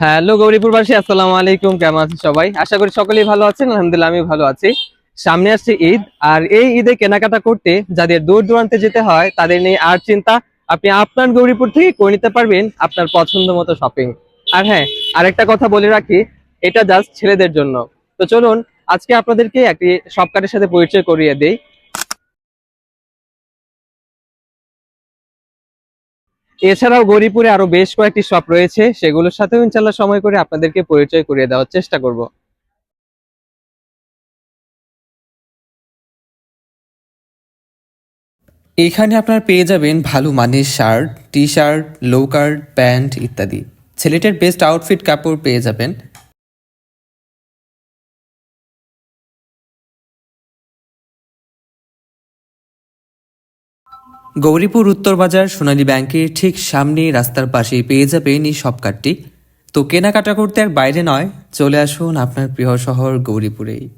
Hello, গৌরীপুরবাসী, আসসালামু আলাইকুম। কেমন আছেন সবাই? আশা করি সকলেই ভালো আছেন। আলহামদুলিল্লাহ আমি ভালো আছি। সামনে আসছে ঈদ, আর এই ঈদে কেনাকাটা করতে যাদের দূর দূরান্তে যেতে হয়, তাদের নিয়ে আর চিন্তা, আপনি আপনার গৌরীপুর থেকে করে নিতে পারবেন আপনার পছন্দ মতো শপিং আর হ্যাঁ আরেকটা কথা বলে রাখি, এটা জাস্ট ছেলেদের জন্য। তো চলুন, আজকে আপনাদেরকে একটি শপকারের সাথে পরিচয় করিয়ে দেই। এছাড়াও গরিপুরে আরও বেশ কয়েকটি শপ রয়েছে, সেগুলোর সাথেও ইনশাল্লাহ সময় করে আপনাদেরকে পরিচয় করিয়ে দেওয়ার চেষ্টা করব। এখানে আপনার পেয়ে যাবেন ভালো মানের শার্ট টি শার্ট লোকার প্যান্ট ইত্যাদি। ছেলেটার বেস্ট আউটফিট কাপড় পেয়ে যাবেন। গৌরীপুর উত্তর বাজার সোনালী ব্যাংকের ঠিক সামনে রাস্তার পাশেই পেয়ে যাবেন এই সব কার্ডটি তো কেনাকাটা করতে আর বাইরে নয়, চলে আসুন আপনার প্রিয় শহর গৌরীপুরেই।